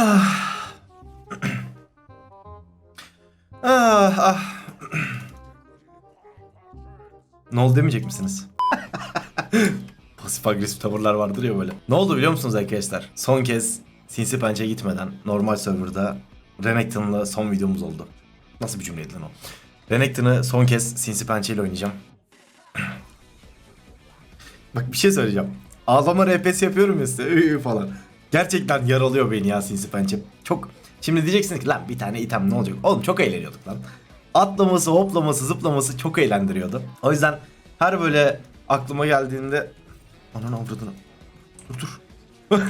Ah. ah, ah. ne oldu demeyecek misiniz? Pasif agresif tavırlar vardır ya böyle. Ne oldu biliyor musunuz arkadaşlar? Son kez Sinsi Penç'e gitmeden normal serverda Renekton'la son videomuz oldu. Nasıl bir cümleydi lan o? Renekton'ı son kez Sinsi Pençe ile oynayacağım. Bak bir şey söyleyeceğim. Ağlama RPS yapıyorum ya size falan. Gerçekten yaralıyor beni ya Sinsi Pençe. Çok Şimdi diyeceksiniz ki lan bir tane item ne olacak? Oğlum çok eğleniyorduk lan. Atlaması, hoplaması, zıplaması çok eğlendiriyordu. O yüzden her böyle aklıma geldiğinde Ananı avradını. Dur dur.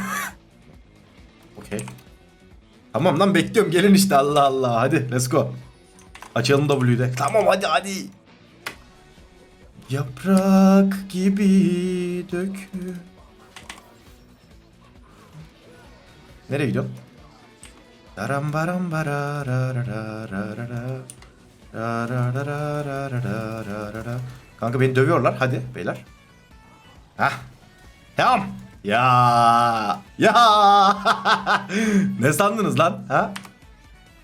Okey. Tamam lan bekliyorum gelin işte Allah Allah hadi let's go. Açalım W'de. Tamam hadi hadi. Yaprak gibi dökü. Nereye gidiyorsun? Daram baram bara ra ra ra ra ra ra. Ra ra ra ra ra ra ra ra ra. Kanka beni dövüyorlar hadi beyler. Hah. Tamam. Ya. Ya. ne sandınız lan? Ha?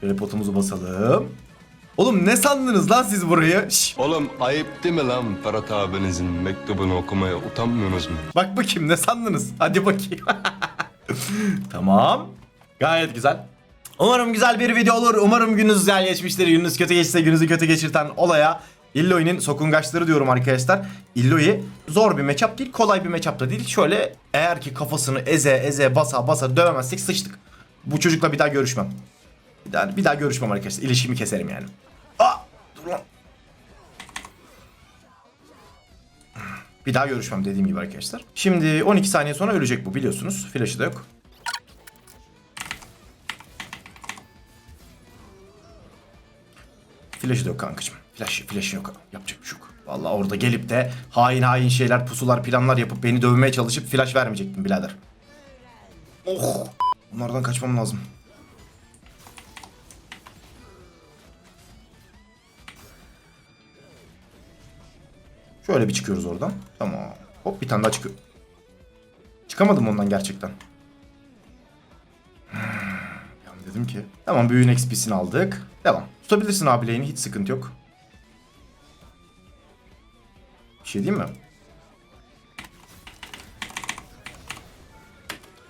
Şöyle potumuzu basalım. Oğlum ne sandınız lan siz burayı? Şş, Oğlum ayıp değil mi lan Ferhat abinizin mektubunu okumaya utanmıyorsunuz mu? bak bakayım ne sandınız? Hadi bakayım. tamam. Gayet güzel. Umarım güzel bir video olur. Umarım gününüz güzel geçmiştir. Gününüz kötü geçse gününüzü kötü geçirten olaya Illoy'nin sokungaçları diyorum arkadaşlar. Illoy zor bir matchup değil, kolay bir matchup da değil. Şöyle eğer ki kafasını eze eze basa basa dövemezsek sıçtık. Bu çocukla bir daha görüşmem. Bir daha, bir daha görüşmem arkadaşlar. İlişkimi keserim yani. Aa, dur lan. Bir daha görüşmem dediğim gibi arkadaşlar. Şimdi 12 saniye sonra ölecek bu biliyorsunuz. Flash'ı da yok. Flash'ı da yok kankacığım. Flash, flash yok. Yapacak bir şey yok. Vallahi orada gelip de hain hain şeyler, pusular, planlar yapıp beni dövmeye çalışıp flash vermeyecektim birader. Oh! Bunlardan kaçmam lazım. Şöyle bir çıkıyoruz oradan. Tamam. Hop bir tane daha çıkıyor. Çıkamadım ondan gerçekten. Hmm, dedim ki. Tamam büyüğün XP'sini aldık. Devam. Tutabilirsin abi lane'i hiç sıkıntı yok. Bir şey diyeyim mi?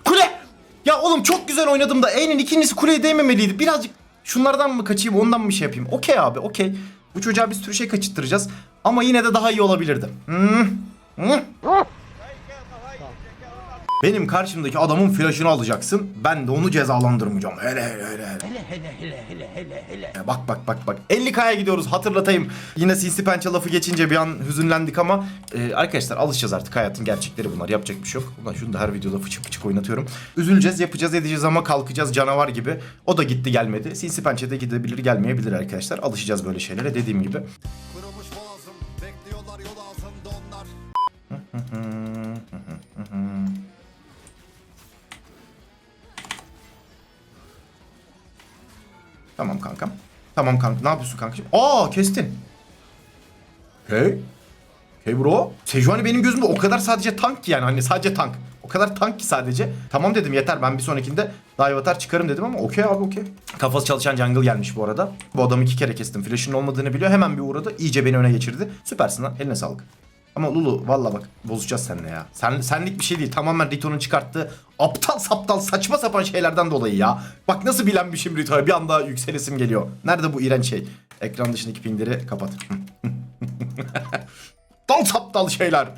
Kule! Ya oğlum çok güzel oynadım da E'nin ikincisi kuleye değmemeliydi. Birazcık şunlardan mı kaçayım ondan mı bir şey yapayım? Okey abi okey. Bu çocuğa bir sürü şey kaçırttıracağız. Ama yine de daha iyi olabilirdi. Hmm. Hmm. Benim karşımdaki adamın flash'ını alacaksın. Ben de onu cezalandırmayacağım. Hele hele hele. hele. Ya Bak bak bak bak. 50k'ya gidiyoruz hatırlatayım. Yine sinsi pençe lafı geçince bir an hüzünlendik ama e, arkadaşlar alışacağız artık. Hayatın gerçekleri bunlar. Yapacak bir şey yok. Ulan şunu da her videoda fıçık fıçık oynatıyorum. Üzüleceğiz, yapacağız, edeceğiz ama kalkacağız canavar gibi. O da gitti gelmedi. Sinsi pençe de gidebilir gelmeyebilir arkadaşlar. Alışacağız böyle şeylere dediğim gibi. Tamam kanka. Ne yapıyorsun kankacığım? Aa kestin. Hey. Hey bro. Sejuani benim gözümde o kadar sadece tank ki yani hani sadece tank. O kadar tank ki sadece. Tamam dedim yeter ben bir sonrakinde dive çıkarım dedim ama okey abi okey. Kafası çalışan jungle gelmiş bu arada. Bu adamı iki kere kestim. Flash'ın olmadığını biliyor. Hemen bir uğradı. İyice beni öne geçirdi. Süpersin lan. Eline sağlık. Ama Lulu valla bak bozacağız seninle ya. Sen, senlik bir şey değil. Tamamen Rito'nun çıkarttığı aptal saptal saçma sapan şeylerden dolayı ya. Bak nasıl bilenmişim Rito'ya bir anda yükselesim geliyor. Nerede bu iğrenç şey? Ekran dışındaki pingleri kapat. Dal saptal şeyler.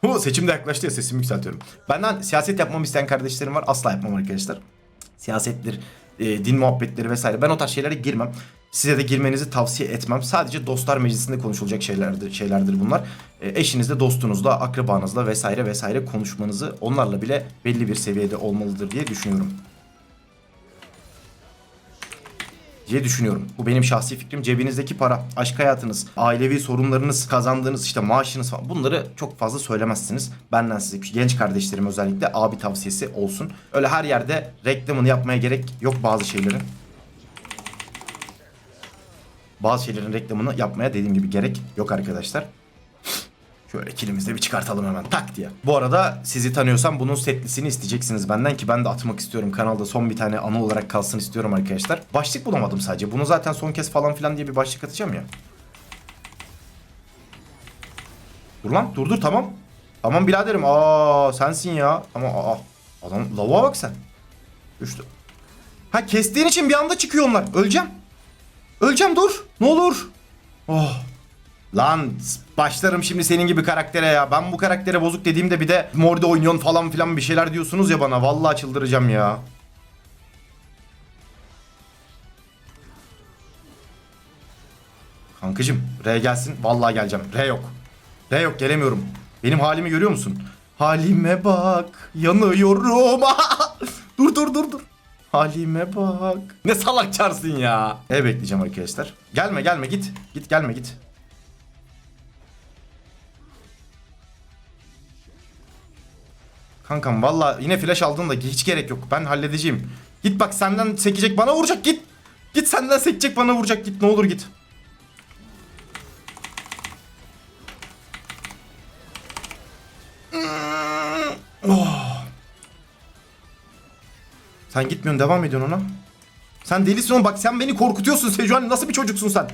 Hu, seçim de yaklaştı ya sesimi yükseltiyorum. Benden siyaset yapmamı isteyen kardeşlerim var. Asla yapmam arkadaşlar. Siyasettir, e, din muhabbetleri vesaire. Ben o tarz şeylere girmem. Size de girmenizi tavsiye etmem. Sadece dostlar meclisinde konuşulacak şeylerdir, şeylerdir bunlar. E, eşinizle, dostunuzla, akrabanızla vesaire vesaire konuşmanızı onlarla bile belli bir seviyede olmalıdır diye düşünüyorum. diye düşünüyorum. Bu benim şahsi fikrim. Cebinizdeki para, aşk hayatınız, ailevi sorunlarınız, kazandığınız işte maaşınız falan bunları çok fazla söylemezsiniz. Benden size genç kardeşlerim özellikle abi tavsiyesi olsun. Öyle her yerde reklamını yapmaya gerek yok bazı şeylerin. Bazı şeylerin reklamını yapmaya dediğim gibi gerek yok arkadaşlar. Şöyle kilimizi de bir çıkartalım hemen tak diye. Bu arada sizi tanıyorsam bunun setlisini isteyeceksiniz benden ki ben de atmak istiyorum. Kanalda son bir tane anı olarak kalsın istiyorum arkadaşlar. Başlık bulamadım sadece. Bunu zaten son kez falan filan diye bir başlık atacağım ya. Dur lan dur dur tamam. Tamam biraderim. Aa sensin ya. Ama aa adam lavuğa bak sen. Düştü. Ha kestiğin için bir anda çıkıyor onlar. Öleceğim. Öleceğim dur. Ne olur. Oh. Lan başlarım şimdi senin gibi karaktere ya. Ben bu karaktere bozuk dediğimde bir de morde oynuyorsun falan filan bir şeyler diyorsunuz ya bana. Vallahi çıldıracağım ya. Kankacım R gelsin. Vallahi geleceğim. R yok. R yok gelemiyorum. Benim halimi görüyor musun? Halime bak. Yanıyorum. dur dur dur dur. Halime bak. Ne salak çarsın ya. E bekleyeceğim arkadaşlar. Gelme gelme git. Git gelme git. Kankam valla yine flash aldın da hiç gerek yok. Ben halledeceğim. Git bak senden sekecek bana vuracak git. Git senden sekecek bana vuracak git ne olur git. Oh. Sen gitmiyorsun devam ediyorsun ona. Sen delisin oğlum bak sen beni korkutuyorsun Sejuani nasıl bir çocuksun sen?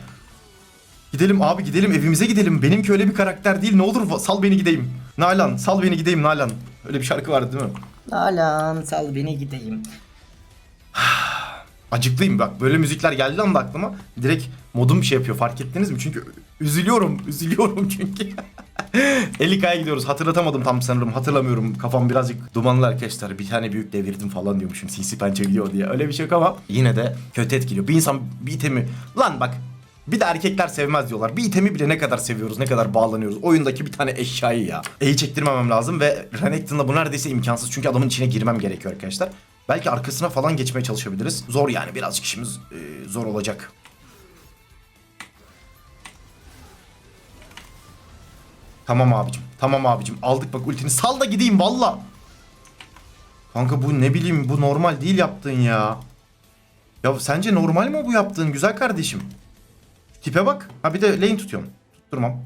Gidelim abi gidelim evimize gidelim. Benimki öyle bir karakter değil ne olur sal beni gideyim. Nalan sal beni gideyim Nalan. Öyle bir şarkı vardı değil mi? Nalan sal beni gideyim. Acıklıyım bak böyle müzikler geldi anda aklıma. Direkt modum bir şey yapıyor fark ettiniz mi? Çünkü üzülüyorum üzülüyorum çünkü. Elika'ya gidiyoruz hatırlatamadım tam sanırım hatırlamıyorum. Kafam birazcık dumanlı arkadaşlar. Bir tane büyük devirdim falan diyormuşum. CC pençe gidiyor diye. Öyle bir şey yok ama yine de kötü etkiliyor. Bir insan bir itemi... Lan bak bir de erkekler sevmez diyorlar. Bir itemi bile ne kadar seviyoruz, ne kadar bağlanıyoruz. Oyundaki bir tane eşyayı ya. E'yi çektirmemem lazım ve Renekton'da bu neredeyse imkansız. Çünkü adamın içine girmem gerekiyor arkadaşlar. Belki arkasına falan geçmeye çalışabiliriz. Zor yani birazcık işimiz e, zor olacak. Tamam abicim. Tamam abicim. Aldık bak ultini. Sal da gideyim valla. Kanka bu ne bileyim bu normal değil yaptığın ya. Ya sence normal mi bu yaptığın güzel kardeşim? Tipe bak. Ha bir de lane tutuyorum. Tutturmam.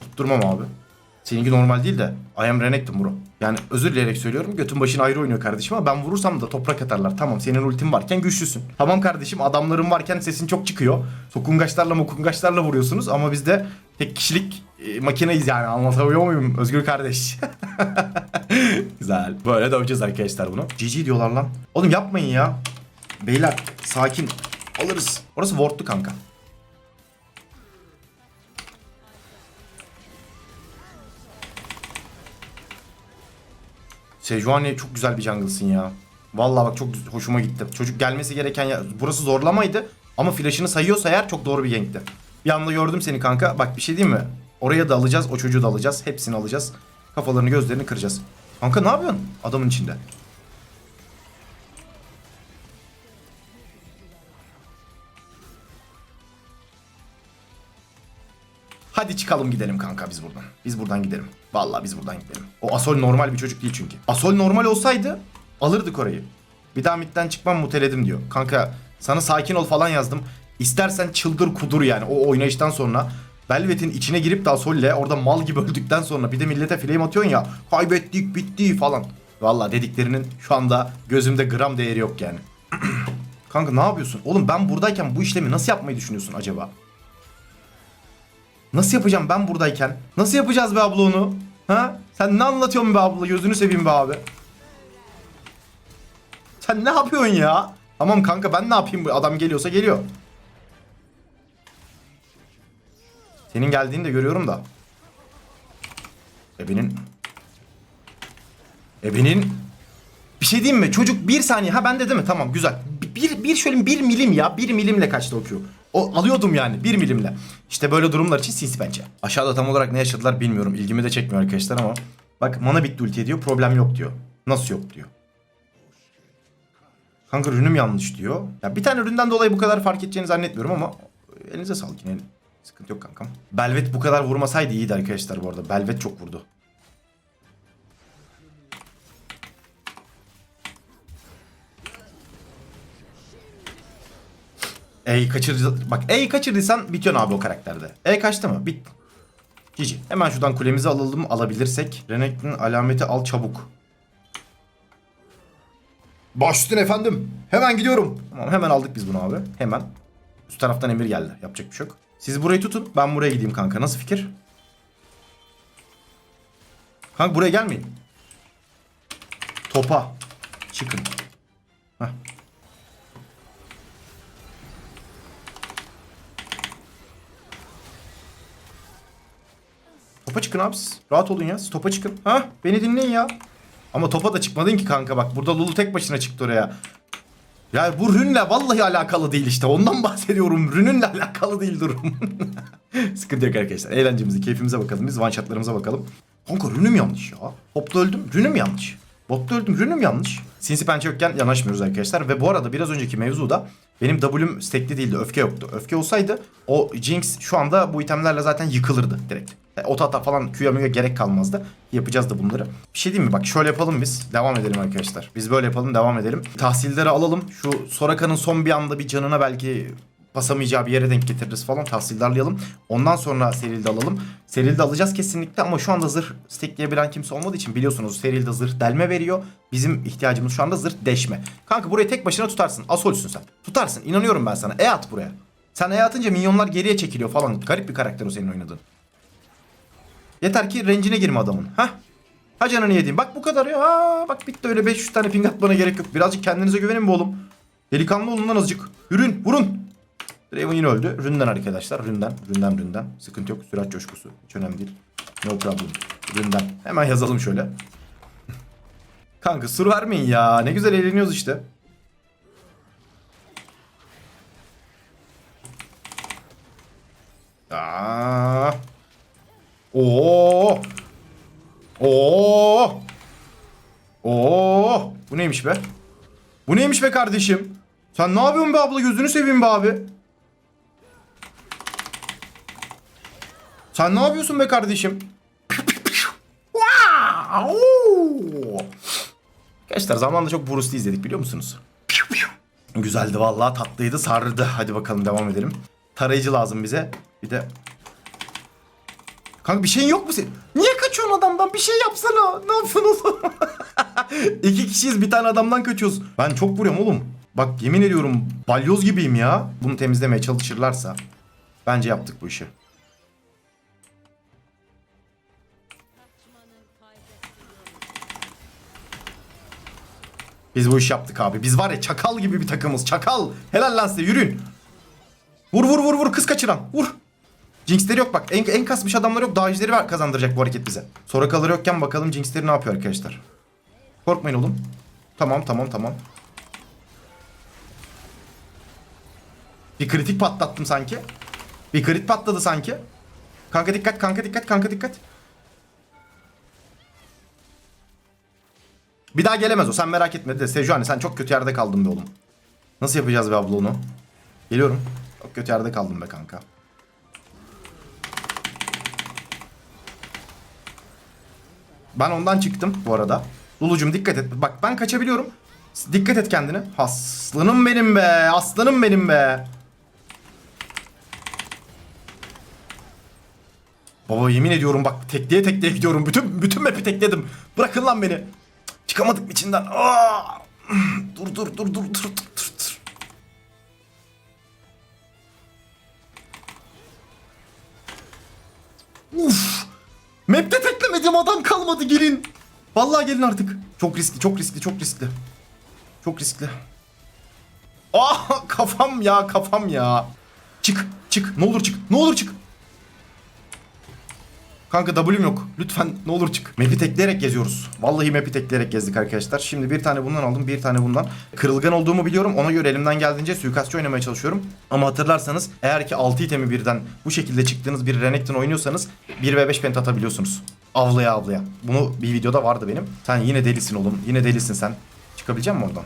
Tutturmam abi. Seninki normal değil de I am Renekton bro. Yani özür dileyerek söylüyorum. Götün başın ayrı oynuyor kardeşim ama ben vurursam da toprak atarlar. Tamam senin ultin varken güçlüsün. Tamam kardeşim adamların varken sesin çok çıkıyor. Sokungaçlarla mokungaçlarla vuruyorsunuz ama biz de tek kişilik e, makineyiz yani anlatabiliyor muyum Özgür kardeş? Güzel. Böyle döveceğiz arkadaşlar bunu. GG diyorlar lan. Oğlum yapmayın ya. Beyler sakin. Alırız. Orası ward'tu kanka. Sejuani çok güzel bir jungle'sın ya. Vallahi bak çok hoşuma gitti. Çocuk gelmesi gereken ya burası zorlamaydı ama flash'ını sayıyorsa eğer çok doğru bir gankti. Bir anda gördüm seni kanka. Bak bir şey diyeyim mi? Oraya da alacağız, o çocuğu da alacağız. Hepsini alacağız. Kafalarını, gözlerini kıracağız. Kanka ne yapıyorsun adamın içinde? Hadi çıkalım gidelim kanka biz buradan. Biz buradan gidelim. Vallahi biz buradan gidelim. O Asol normal bir çocuk değil çünkü. Asol normal olsaydı alırdık orayı. Bir daha midden çıkmam muteledim diyor. Kanka sana sakin ol falan yazdım. İstersen çıldır kudur yani o oynayıştan sonra. Velvet'in içine girip de Asol'le orada mal gibi öldükten sonra bir de millete flame atıyorsun ya. Kaybettik bitti falan. Vallahi dediklerinin şu anda gözümde gram değeri yok yani. Kanka ne yapıyorsun? Oğlum ben buradayken bu işlemi nasıl yapmayı düşünüyorsun acaba? Nasıl yapacağım ben buradayken? Nasıl yapacağız be abla onu? Ha? Sen ne anlatıyorsun be abla? Gözünü seveyim be abi. Sen ne yapıyorsun ya? Tamam kanka ben ne yapayım adam geliyorsa geliyor. Senin geldiğini de görüyorum da. Ebenin. Ebenin. Bir şey diyeyim mi? Çocuk bir saniye. Ha bende değil mi? Tamam güzel. Bir, bir şöyle bir milim ya. Bir milimle kaçtı o Q. O alıyordum yani bir milimle. İşte böyle durumlar için sinsi bence. Aşağıda tam olarak ne yaşadılar bilmiyorum. İlgimi de çekmiyor arkadaşlar ama. Bak mana bitti ulti diyor. Problem yok diyor. Nasıl yok diyor. Kanka ürünüm yanlış diyor. Ya bir tane üründen dolayı bu kadar fark edeceğini zannetmiyorum ama elinize sağlık yine. Sıkıntı yok kankam. Belvet bu kadar vurmasaydı iyiydi arkadaşlar bu arada. Belvet çok vurdu. E'yi kaçırdı. Bak E'yi kaçırdıysan bitiyorsun abi o karakterde. E kaçtı mı? Bit. Cici. Hemen şuradan kulemizi alalım alabilirsek. Renekton alameti al çabuk. Baş üstüne efendim. Hemen gidiyorum. Tamam hemen aldık biz bunu abi. Hemen. Üst taraftan emir geldi. Yapacak bir şey yok. Siz burayı tutun. Ben buraya gideyim kanka. Nasıl fikir? Kanka buraya gelmeyin. Topa. Çıkın. Heh. Topa çıkın abi siz. Rahat olun ya. Siz topa çıkın. Ha? Beni dinleyin ya. Ama topa da çıkmadın ki kanka bak. Burada Lulu tek başına çıktı oraya. Ya bu rünle vallahi alakalı değil işte. Ondan bahsediyorum. Rününle alakalı değil durum. Sıkıntı yok arkadaşlar. Eğlencemize, keyfimize bakalım. Biz one shotlarımıza bakalım. Kanka rünüm yanlış ya. Hopta öldüm. Rünüm yanlış. Botta öldüm. Rünüm yanlış. Sinsi pençe yokken yanaşmıyoruz arkadaşlar. Ve bu arada biraz önceki mevzuda benim W'm stekli değildi. Öfke yoktu. Öfke olsaydı o Jinx şu anda bu itemlerle zaten yıkılırdı direkt. E, Otata falan Q'ya gerek kalmazdı. Yapacağız da bunları. Bir şey diyeyim mi? Bak şöyle yapalım biz. Devam edelim arkadaşlar. Biz böyle yapalım devam edelim. Tahsilleri alalım. Şu Soraka'nın son bir anda bir canına belki basamayacağı bir yere denk getiririz falan tahsildarlayalım. Ondan sonra Seril'de alalım. Seril'de alacağız kesinlikle ama şu anda zırh stekleyebilen kimse olmadığı için biliyorsunuz Seril'de zırh delme veriyor. Bizim ihtiyacımız şu anda zırh deşme. Kanka burayı tek başına tutarsın. Asolsün sen. Tutarsın. İnanıyorum ben sana. E at buraya. Sen E atınca minyonlar geriye çekiliyor falan. Garip bir karakter o senin oynadığın. Yeter ki rencine girme adamın. Hah. Ha canını yediğim. Bak bu kadar ya. Aa, bak bitti öyle 500 tane ping atmana gerek yok. Birazcık kendinize güvenin be oğlum. Delikanlı olun lan azıcık. Yürün vurun. Draven yine öldü. Ründen arkadaşlar. Ründen. Ründen ründen. Sıkıntı yok. Sürat coşkusu. Hiç önemli değil. No problem. Ründen. Hemen yazalım şöyle. Kanka sur vermeyin ya. Ne güzel eğleniyoruz işte. Aa. Oo. Oo. Oo. Bu neymiş be? Bu neymiş be kardeşim? Sen ne yapıyorsun be abla gözünü seveyim be abi. Sen ne yapıyorsun be kardeşim? Arkadaşlar zamanında çok Bruce Lee izledik biliyor musunuz? Güzeldi vallahi tatlıydı sardı. Hadi bakalım devam edelim. Tarayıcı lazım bize. Bir de Kanka bir şeyin yok mu senin? Niye kaçıyorsun adamdan? Bir şey yapsana. Ne yapıyorsun oğlum? İki kişiyiz bir tane adamdan kaçıyoruz. Ben çok vuruyorum oğlum. Bak yemin ediyorum balyoz gibiyim ya. Bunu temizlemeye çalışırlarsa. Bence yaptık bu işi. Biz bu işi yaptık abi. Biz var ya çakal gibi bir takımız. Çakal. Helal lan size yürüyün. Vur vur vur vur kız kaçıran. Vur. Jinx'leri yok bak. En, en kasmış adamlar yok. Ejderi var kazandıracak bu hareket bize. Sonra kalır yokken bakalım Jinx'leri ne yapıyor arkadaşlar. Korkmayın oğlum. Tamam tamam tamam. Bir kritik patlattım sanki. Bir kritik patladı sanki. Kanka dikkat kanka dikkat kanka dikkat. Bir daha gelemez o sen merak etme de Sejuani sen çok kötü yerde kaldın be oğlum. Nasıl yapacağız be abla onu? Geliyorum. Çok kötü yerde kaldım be kanka. Ben ondan çıktım bu arada. Lulucum dikkat et. Bak ben kaçabiliyorum. Dikkat et kendine. Aslanım benim be. Aslanım benim be. Baba yemin ediyorum bak tekleye tekleye gidiyorum. Bütün bütün map'i tekledim. Bırakın lan beni. Çıkamadık içinden. Aa! Dur dur dur dur dur dur dur. dur. Uf! Map'te teklemedim adam kalmadı gelin. Vallahi gelin artık. Çok riskli çok riskli çok riskli. Çok riskli. Ah kafam ya kafam ya. Çık çık ne olur çık ne olur çık. Kanka W'm yok. Lütfen ne olur çık. Map'i tekleyerek geziyoruz. Vallahi map'i tekleyerek gezdik arkadaşlar. Şimdi bir tane bundan aldım, bir tane bundan. Kırılgan olduğumu biliyorum. Ona göre elimden geldiğince suikastçı oynamaya çalışıyorum. Ama hatırlarsanız eğer ki 6 itemi birden bu şekilde çıktığınız bir Renekton oynuyorsanız 1 ve 5 pent atabiliyorsunuz. Avlaya avlaya. Bunu bir videoda vardı benim. Sen yine delisin oğlum. Yine delisin sen. Çıkabilecek misin oradan?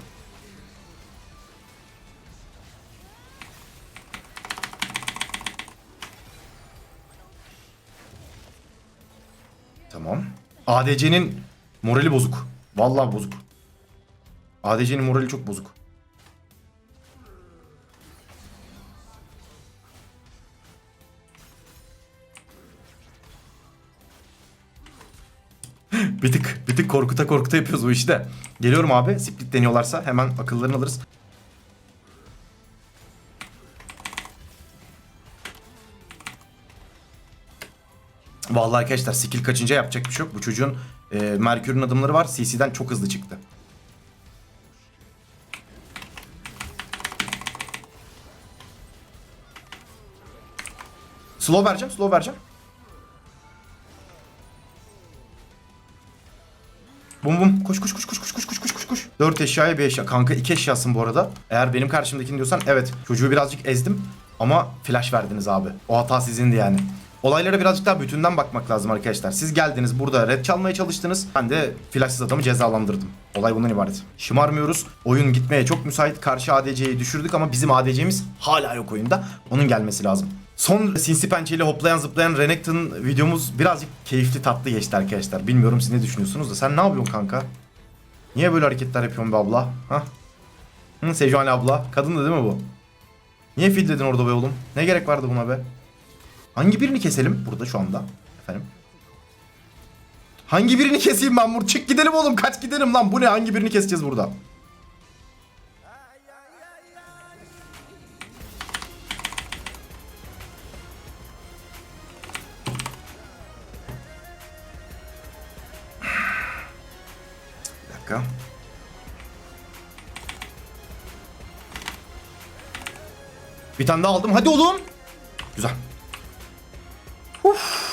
Tamam. ADC'nin morali bozuk. Vallahi bozuk. ADC'nin morali çok bozuk. Bir tık bir tık korkuta korkuta yapıyoruz bu işi de. Geliyorum abi. Split deniyorlarsa hemen akıllarını alırız. Vallahi arkadaşlar skill kaçınca yapacak bir şey yok. Bu çocuğun e, Merkür'ün adımları var. CC'den çok hızlı çıktı. Slow vereceğim, slow vereceğim. Bum bum. Koş koş koş koş koş koş koş koş koş koş. 4 eşyaya bir eşya. Kanka 2 eşyasın bu arada. Eğer benim karşımdakini diyorsan evet. Çocuğu birazcık ezdim. Ama flash verdiniz abi. O hata sizindi yani. Olaylara birazcık daha bütünden bakmak lazım arkadaşlar. Siz geldiniz burada red çalmaya çalıştınız. Ben de flashsız adamı cezalandırdım. Olay bundan ibaret. Şımarmıyoruz. Oyun gitmeye çok müsait. Karşı ADC'yi düşürdük ama bizim ADC'miz hala yok oyunda. Onun gelmesi lazım. Son sinsi pençeyle hoplayan zıplayan Renekton videomuz birazcık keyifli tatlı geçti arkadaşlar. Bilmiyorum siz ne düşünüyorsunuz da. Sen ne yapıyorsun kanka? Niye böyle hareketler yapıyorsun be abla? Hah? Hı, Sejuani abla. Kadın da değil mi bu? Niye fidledin orada be oğlum? Ne gerek vardı buna be? Hangi birini keselim burada şu anda? Efendim? Hangi birini keseyim ben? Çık gidelim oğlum. Kaç gidelim lan. Bu ne? Hangi birini keseceğiz burada? Bir tane daha aldım. Hadi oğlum. Güzel. Uf.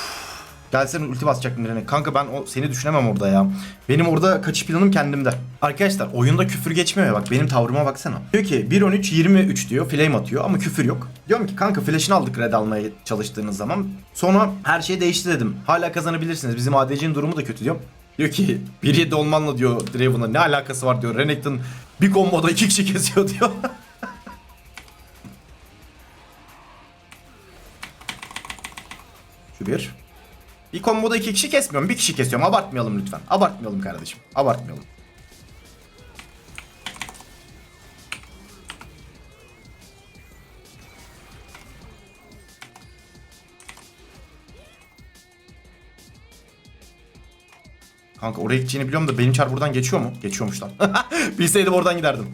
Gelsene ulti basacaktım direne. Kanka ben o seni düşünemem orada ya. Benim orada kaçış planım kendimde. Arkadaşlar oyunda küfür geçmiyor ya bak benim tavrıma baksana. Diyor ki 1-13 23 diyor flame atıyor ama küfür yok. Diyorum ki kanka flash'ını aldık red almaya çalıştığınız zaman. Sonra her şey değişti dedim. Hala kazanabilirsiniz. Bizim ADC'nin durumu da kötü diyorum. Diyor ki 1-7 olmanla diyor Draven'a ne alakası var diyor. Renekton bir komboda iki kişi kesiyor diyor. Bir. Bir komboda iki kişi kesmiyorum. Bir kişi kesiyorum. Abartmayalım lütfen. Abartmayalım kardeşim. Abartmayalım. Kanka oraya gideceğini biliyorum da benim çar buradan geçiyor mu? Geçiyormuş lan. Bilseydim oradan giderdim.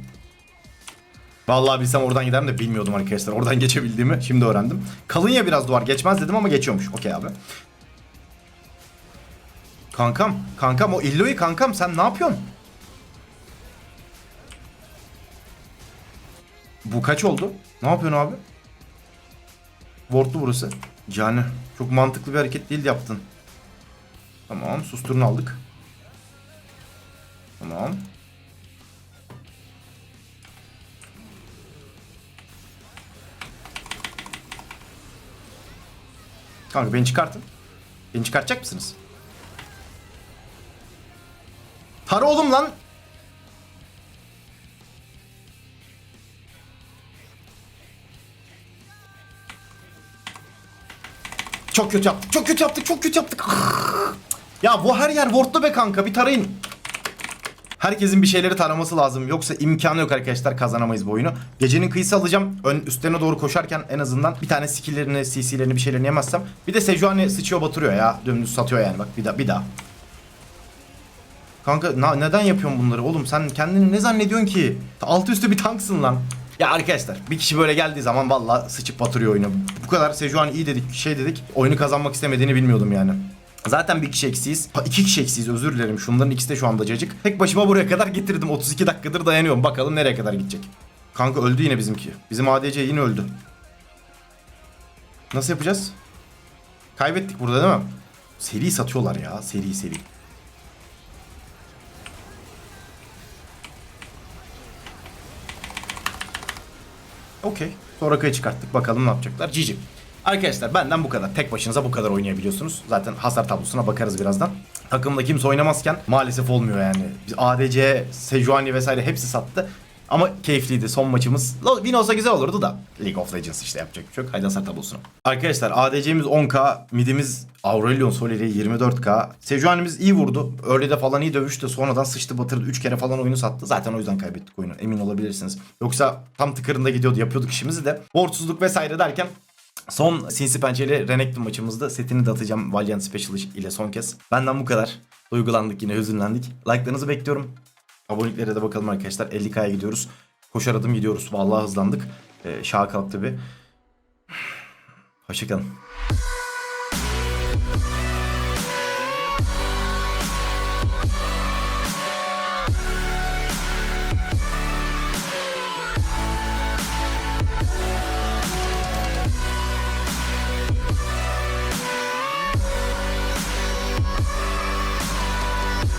Vallahi bilsem oradan giderim de bilmiyordum arkadaşlar. Oradan geçebildiğimi şimdi öğrendim. Kalın ya biraz duvar geçmez dedim ama geçiyormuş. Okey abi. Kankam, kankam o Illo'yu kankam sen ne yapıyorsun? Bu kaç oldu? Ne yapıyorsun abi? Wardlu burası. Yani çok mantıklı bir hareket değil yaptın. Tamam susturunu aldık. Tamam. Kanka beni çıkartın. Beni çıkartacak mısınız? Tara oğlum lan. Çok kötü yaptık. Çok kötü yaptık. Çok kötü yaptık. Ah! Ya bu her yer wardlu be kanka. Bir tarayın. Herkesin bir şeyleri taraması lazım. Yoksa imkanı yok arkadaşlar kazanamayız bu oyunu. Gecenin kıyısı alacağım. Ön üstlerine doğru koşarken en azından bir tane skill'lerini, CC'lerini bir şeylerini yemezsem. Bir de Sejuani sıçıyor batırıyor ya. Dümdüz satıyor yani bak bir daha bir daha. Kanka na- neden yapıyorsun bunları oğlum? Sen kendini ne zannediyorsun ki? Altı üstü bir tanksın lan. Ya arkadaşlar bir kişi böyle geldiği zaman valla sıçıp batırıyor oyunu. Bu kadar Sejuani iyi dedik, şey dedik. Oyunu kazanmak istemediğini bilmiyordum yani. Zaten bir kişi eksiyiz. Ha, iki kişi eksiyiz özür dilerim. Şunların ikisi de şu anda cacık. Tek başıma buraya kadar getirdim. 32 dakikadır dayanıyorum. Bakalım nereye kadar gidecek. Kanka öldü yine bizimki. Bizim ADC yine öldü. Nasıl yapacağız? Kaybettik burada değil mi? Seri satıyorlar ya. Seri seri. Okey. Soraka'yı çıkarttık. Bakalım ne yapacaklar. Cici. Arkadaşlar benden bu kadar. Tek başınıza bu kadar oynayabiliyorsunuz. Zaten hasar tablosuna bakarız birazdan. Takımda kimse oynamazken maalesef olmuyor yani. Biz ADC, Sejuani vesaire hepsi sattı. Ama keyifliydi son maçımız. Win olsa güzel olurdu da. League of Legends işte yapacak bir şey yok. Haydi hasar tablosuna. Arkadaşlar ADC'miz 10k, midimiz Aurelion Soleri 24k. Sejuani'miz iyi vurdu. Early'de falan iyi dövüştü. Sonradan sıçtı batırdı. 3 kere falan oyunu sattı. Zaten o yüzden kaybettik oyunu. Emin olabilirsiniz. Yoksa tam tıkırında gidiyordu. Yapıyorduk işimizi de. Borçsuzluk vesaire derken Son Sinsi Pençeli Renekton maçımızda setini de atacağım Valiant Special ile son kez. Benden bu kadar. Duygulandık yine hüzünlendik. Like'larınızı bekliyorum. Aboneliklere de bakalım arkadaşlar. 50k'ya gidiyoruz. Koşar adım gidiyoruz. Vallahi hızlandık. Ee, şaha kalktı bir. Hoşçakalın.